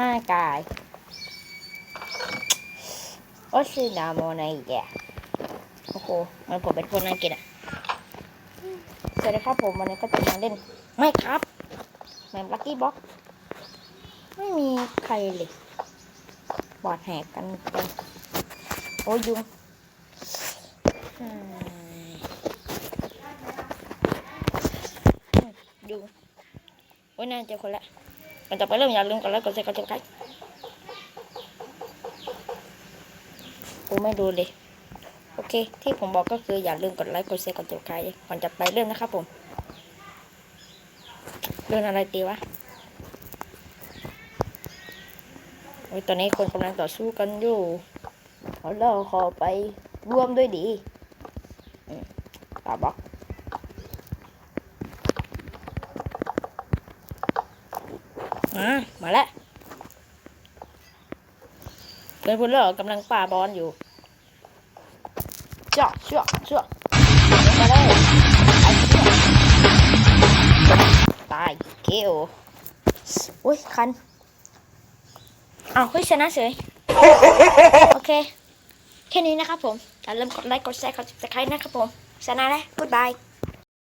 hi guys. What's the name โอ้โห มันผมเป็นคนอังกฤษอะ สวัสดีครับผมวันนี้ก็จะมาเล่น ไม่ครับแมมลักกี้บ็อกไม่มีใครเลยบอดแหกกันไปโอ้ยุงดูโอ้ยน่าจะคนละ มันจะไปเริ่มอย่าลืมกดไลค์กดแชร์กดติดตามกูไม่ดูเลย โอเค ที่ผมบอกก็คืออย่าลืมกดไลค์กดแชร์กดติดตามก่อนจะไปเริ่มนะครับผมเรื่องอะไรตีวะโอ้ยตอนนี้คนกำลังต่อสู้กันอยู่ขอเราขอไปร่วมด้วยดีอืมตาบอก อ่ามาแล้วเพื่อนพูดเรื่อกำลังป่าบอลอยู่เจาะเจาะเจาะมาเลยเหี้ยตายเคโอุ้ยคันเอาเฮ้ยชนะเฉยโอเค แค่นี้นะครับผมอย่าลืมกดไลค์กดแชร์กด subscribe นะครับผมชนะแล้ว goodbye